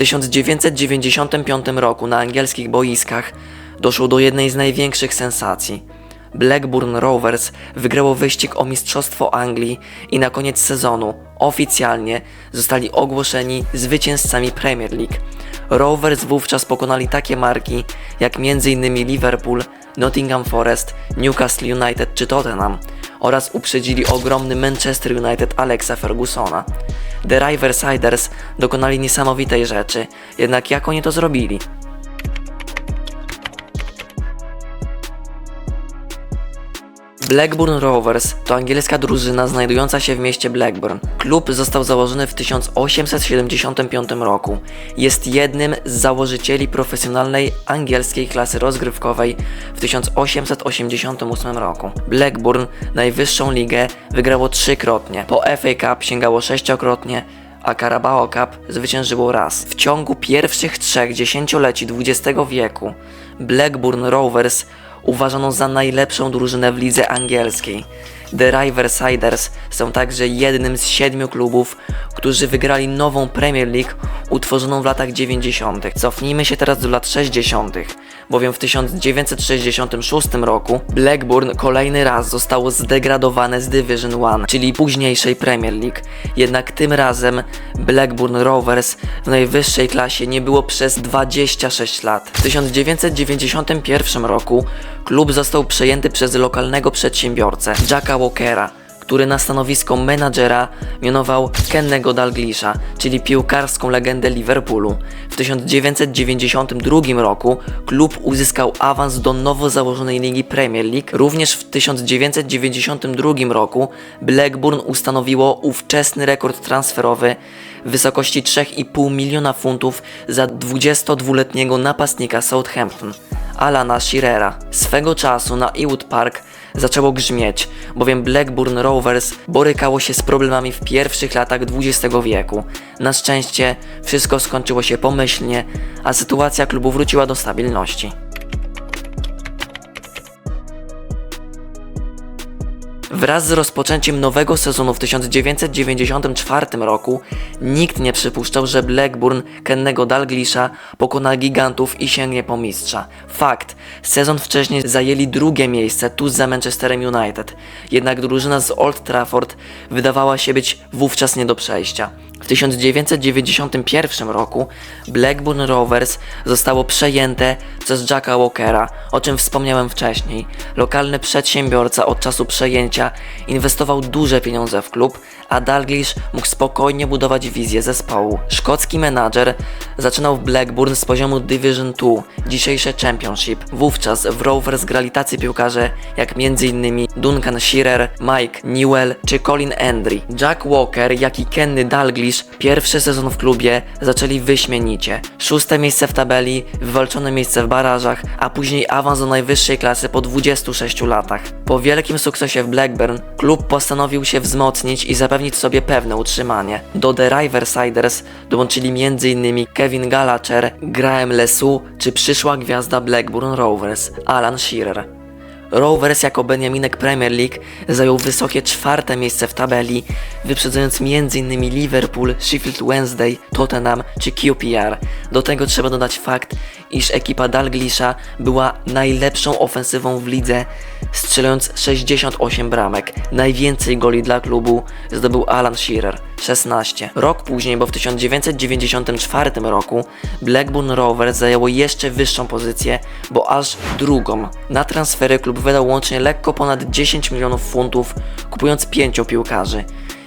1995 roku na angielskich boiskach doszło do jednej z największych sensacji. Blackburn Rovers wygrało wyścig o Mistrzostwo Anglii i na koniec sezonu oficjalnie zostali ogłoszeni zwycięzcami Premier League. Rovers wówczas pokonali takie marki jak m.in. Liverpool, Nottingham Forest, Newcastle United czy Tottenham oraz uprzedzili ogromny Manchester United Alexa Fergusona. The Riversiders dokonali niesamowitej rzeczy, jednak jak oni to zrobili? Blackburn Rovers to angielska drużyna znajdująca się w mieście Blackburn. Klub został założony w 1875 roku. Jest jednym z założycieli profesjonalnej angielskiej klasy rozgrywkowej w 1888 roku. Blackburn najwyższą ligę wygrało trzykrotnie. Po FA Cup sięgało sześciokrotnie, a Carabao Cup zwyciężyło raz. W ciągu pierwszych trzech dziesięcioleci XX wieku Blackburn Rovers uważano za najlepszą drużynę w lidze angielskiej. The Riversiders są także jednym z siedmiu klubów, którzy wygrali nową Premier League utworzoną w latach 90. Cofnijmy się teraz do lat 60., bowiem w 1966 roku Blackburn kolejny raz zostało zdegradowane z Division 1, czyli późniejszej Premier League. Jednak tym razem Blackburn Rovers w najwyższej klasie nie było przez 26 lat. W 1991 roku klub został przejęty przez lokalnego przedsiębiorcę Jacka Walkera, który na stanowisko menadżera mianował Kennego Dalglisha, czyli piłkarską legendę Liverpoolu. W 1992 roku klub uzyskał awans do nowo założonej ligi Premier League. Również w 1992 roku Blackburn ustanowiło ówczesny rekord transferowy w wysokości 3,5 miliona funtów za 22-letniego napastnika Southampton. Alana Shearera. Swego czasu na Ewood Park zaczęło grzmieć, bowiem Blackburn Rovers borykało się z problemami w pierwszych latach XX wieku. Na szczęście wszystko skończyło się pomyślnie, a sytuacja klubu wróciła do stabilności. Wraz z rozpoczęciem nowego sezonu w 1994 roku nikt nie przypuszczał, że Blackburn Kennego Dalglisha pokona gigantów i sięgnie po mistrza. Fakt, sezon wcześniej zajęli drugie miejsce tuż za Manchesterem United, jednak drużyna z Old Trafford wydawała się być wówczas nie do przejścia. W 1991 roku Blackburn Rovers zostało przejęte przez Jacka Walkera, o czym wspomniałem wcześniej. Lokalny przedsiębiorca od czasu przejęcia inwestował duże pieniądze w klub, a Dalglish mógł spokojnie budować wizję zespołu. Szkocki menadżer zaczynał w Blackburn z poziomu Division 2, dzisiejsze Championship. Wówczas w Rovers grali tacy piłkarze jak m.in. Duncan Shearer, Mike Newell czy Colin Endry. Jack Walker, jak i Kenny Dalglish pierwszy sezon w klubie zaczęli wyśmienicie. Szóste miejsce w tabeli, wywalczone miejsce w barażach, a później awans do najwyższej klasy po 26 latach. Po wielkim sukcesie w Blackburn, klub postanowił się wzmocnić i zapewnić sobie pewne utrzymanie. Do The Riversiders dołączyli m.in. Kevin Gallagher, Graham Lesu czy przyszła gwiazda Blackburn Rovers, Alan Shearer. Rovers jako Beniaminek Premier League zajął wysokie czwarte miejsce w tabeli, wyprzedzając m.in. Liverpool, Sheffield Wednesday, Tottenham czy QPR. Do tego trzeba dodać fakt, iż ekipa Dalglisha była najlepszą ofensywą w lidze, strzelając 68 bramek. Najwięcej goli dla klubu zdobył Alan Shearer. 16. Rok później, bo w 1994 roku Blackburn Rovers zajęło jeszcze wyższą pozycję, bo aż drugą. Na transfery klub wydał łącznie lekko ponad 10 milionów funtów, kupując pięciu piłkarzy.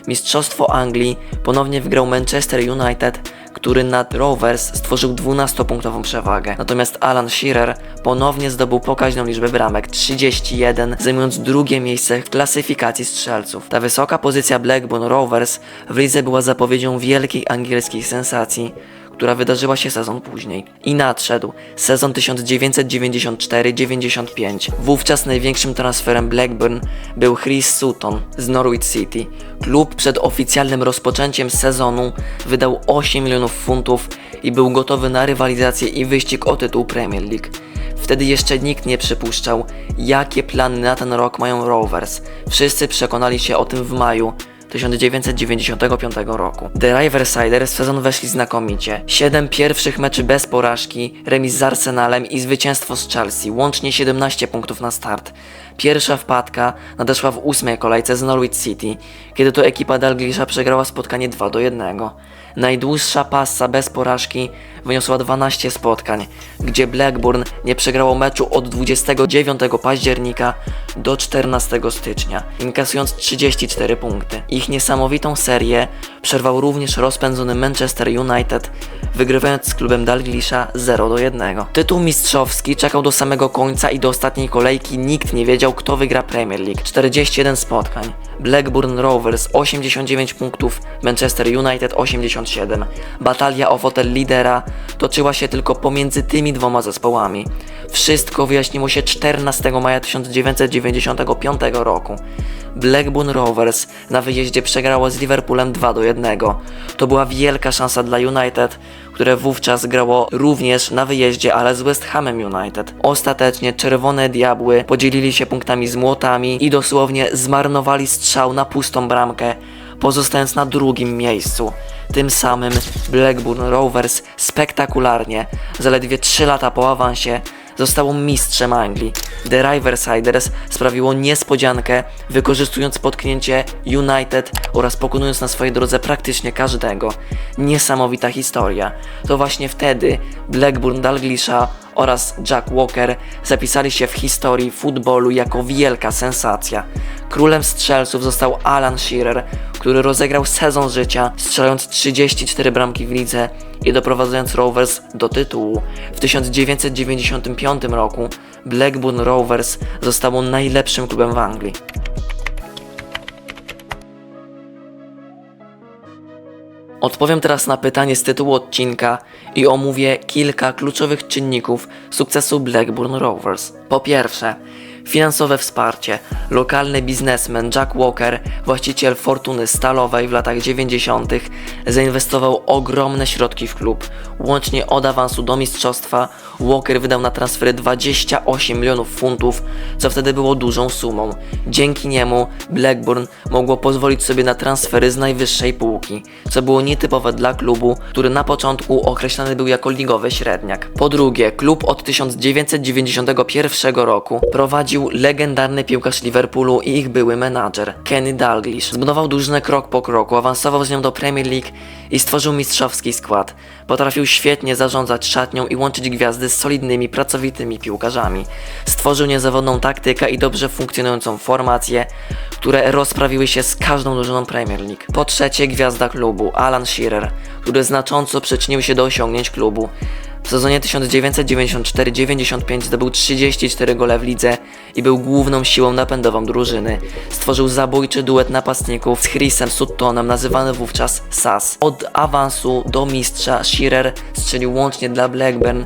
Mistrzostwo Anglii ponownie wygrał Manchester United, który nad Rovers stworzył 12-punktową przewagę. Natomiast Alan Shearer ponownie zdobył pokaźną liczbę bramek 31, zajmując drugie miejsce w klasyfikacji strzelców. Ta wysoka pozycja Blackburn Rovers w lidze była zapowiedzią wielkiej angielskiej sensacji, która wydarzyła się sezon później. I nadszedł sezon 1994-95. Wówczas największym transferem Blackburn był Chris Sutton z Norwich City. Klub przed oficjalnym rozpoczęciem sezonu wydał 8 milionów funtów i był gotowy na rywalizację i wyścig o tytuł Premier League. Wtedy jeszcze nikt nie przypuszczał, jakie plany na ten rok mają Rovers. Wszyscy przekonali się o tym w maju 1995 roku. The Riversiders w sezon weszli znakomicie. 7 pierwszych meczy bez porażki, remis z Arsenalem i zwycięstwo z Chelsea, łącznie 17 punktów na start. Pierwsza wpadka nadeszła w ósmej kolejce z Norwich City, kiedy to ekipa Dalglisza przegrała spotkanie 2 do 1. Najdłuższa passa bez porażki wyniosła 12 spotkań, gdzie Blackburn nie przegrało meczu od 29 października do 14 stycznia, inkasując 34 punkty. Ich niesamowitą serię przerwał również rozpędzony Manchester United, wygrywając z klubem Dalglisza 0 do 1. Tytuł mistrzowski czekał do samego końca i do ostatniej kolejki nikt nie wiedział kto wygra Premier League. 41 spotkań. Blackburn Rovers 89 punktów, Manchester United 87. Batalia o fotel lidera toczyła się tylko pomiędzy tymi dwoma zespołami. Wszystko wyjaśniło się 14 maja 1995 roku. Blackburn Rovers na wyjeździe przegrało z Liverpoolem 2 do 1. To była wielka szansa dla United, które wówczas grało również na wyjeździe, ale z West Hamem United. Ostatecznie Czerwone Diabły podzielili się punktami z Młotami i dosłownie zmarnowali strzał na pustą bramkę, pozostając na drugim miejscu. Tym samym Blackburn Rovers spektakularnie, zaledwie 3 lata po awansie, zostało mistrzem Anglii. The Riversiders sprawiło niespodziankę, wykorzystując potknięcie United oraz pokonując na swojej drodze praktycznie każdego. Niesamowita historia. To właśnie wtedy Blackburn Dalglisha oraz Jack Walker zapisali się w historii futbolu jako wielka sensacja. Królem strzelców został Alan Shearer, który rozegrał sezon życia, strzelając 34 bramki w lidze i doprowadzając Rovers do tytułu. W 1995 roku Blackburn Rovers zostało najlepszym klubem w Anglii. Odpowiem teraz na pytanie z tytułu odcinka i omówię kilka kluczowych czynników sukcesu Blackburn Rovers. Po pierwsze, finansowe wsparcie. Lokalny biznesmen Jack Walker, właściciel Fortuny Stalowej w latach 90., zainwestował ogromne środki w klub. Łącznie od awansu do mistrzostwa Walker wydał na transfery 28 milionów funtów, co wtedy było dużą sumą. Dzięki niemu Blackburn mogło pozwolić sobie na transfery z najwyższej półki, co było nietypowe dla klubu, który na początku określany był jako ligowy średniak. Po drugie, klub od 1991 roku prowadził legendarny piłkarz Liverpoolu i ich były menadżer Kenny Dalglish. Zbudował drużynę krok po kroku, awansował z nią do Premier League i stworzył mistrzowski skład. Potrafił świetnie zarządzać szatnią i łączyć gwiazdy z solidnymi, pracowitymi piłkarzami. Stworzył niezawodną taktykę i dobrze funkcjonującą formację, które rozprawiły się z każdą drużyną Premier League. Po trzecie, gwiazda klubu Alan Shearer, który znacząco przyczynił się do osiągnięć klubu. W sezonie 1994-95 zdobył 34 gole w lidze i był główną siłą napędową drużyny. Stworzył zabójczy duet napastników z Chrisem Suttonem, nazywany wówczas SAS. Od awansu do mistrza Shearer strzelił łącznie dla Blackburn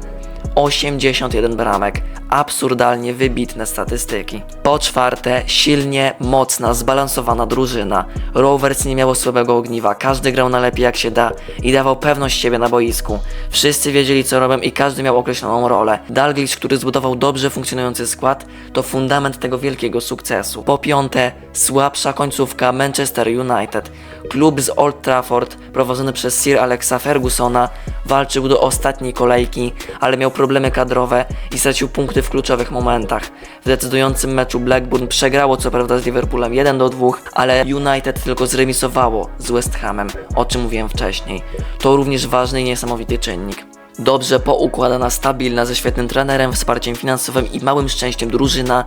81 bramek. Absurdalnie wybitne statystyki. Po czwarte, silnie, mocna, zbalansowana drużyna. Rovers nie miało słabego ogniwa, każdy grał najlepiej jak się da i dawał pewność siebie na boisku. Wszyscy wiedzieli co robią i każdy miał określoną rolę. Dalglish, który zbudował dobrze funkcjonujący skład, to fundament tego wielkiego sukcesu. Po piąte, słabsza końcówka Manchester United. Klub z Old Trafford, prowadzony przez Sir Alexa Fergusona, walczył do ostatniej kolejki, ale miał problemy kadrowe i stracił punkty w kluczowych momentach. W decydującym meczu Blackburn przegrało co prawda z Liverpoolem 1 do 2, ale United tylko zremisowało z West Hamem, o czym mówiłem wcześniej. To również ważny i niesamowity czynnik. Dobrze poukładana, stabilna, ze świetnym trenerem, wsparciem finansowym i małym szczęściem drużyna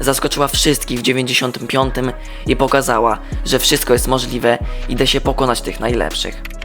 zaskoczyła wszystkich w 95 i pokazała, że wszystko jest możliwe i da się pokonać tych najlepszych.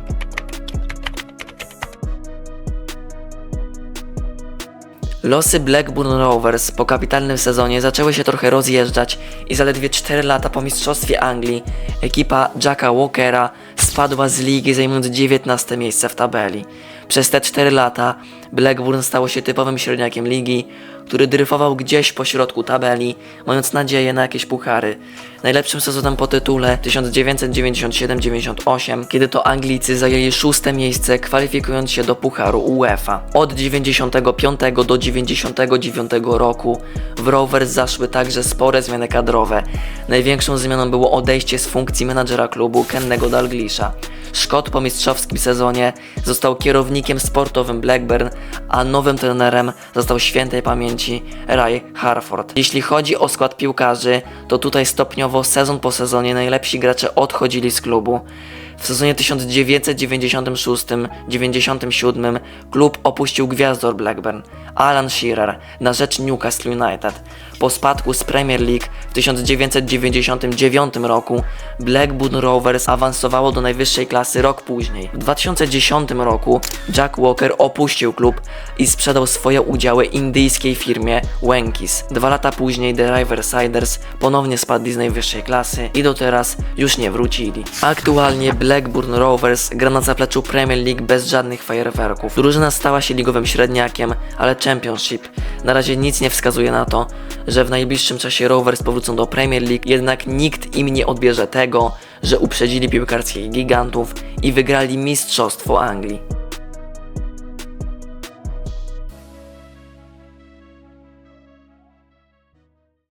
Losy Blackburn Rovers po kapitalnym sezonie zaczęły się trochę rozjeżdżać i zaledwie 4 lata po mistrzostwie Anglii ekipa Jacka Walkera spadła z ligi zajmując 19 miejsce w tabeli. Przez te 4 lata Blackburn stało się typowym średniakiem ligi, który dryfował gdzieś po środku tabeli, mając nadzieję na jakieś puchary. Najlepszym sezonem po tytule 1997-98, kiedy to Anglicy zajęli szóste miejsce, kwalifikując się do pucharu UEFA. Od 95 do 99 roku w Rovers zaszły także spore zmiany kadrowe. Największą zmianą było odejście z funkcji menadżera klubu Kennego Dalglisha. Szkot po mistrzowskim sezonie został kierownikiem sportowym Blackburn, a nowym trenerem został świętej pamięci Ray Harford. Jeśli chodzi o skład piłkarzy, to tutaj stopniowo sezon po sezonie najlepsi gracze odchodzili z klubu. W sezonie 1996-97 klub opuścił gwiazdor Blackburn, Alan Shearer, na rzecz Newcastle United. Po spadku z Premier League w 1999 roku Blackburn Rovers awansowało do najwyższej klasy rok później. W 2010 roku Jack Walker opuścił klub i sprzedał swoje udziały indyjskiej firmie Wenkis. Dwa lata później The Riversiders ponownie spadli z najwyższej klasy i do teraz już nie wrócili. Aktualnie Blackburn Rovers gra na zapleczu Premier League bez żadnych fajerwerków. Drużyna stała się ligowym średniakiem, ale Championship na razie nic nie wskazuje na to, że w najbliższym czasie Rovers powrócą do Premier League, jednak nikt im nie odbierze tego, że uprzedzili piłkarskich gigantów i wygrali Mistrzostwo Anglii.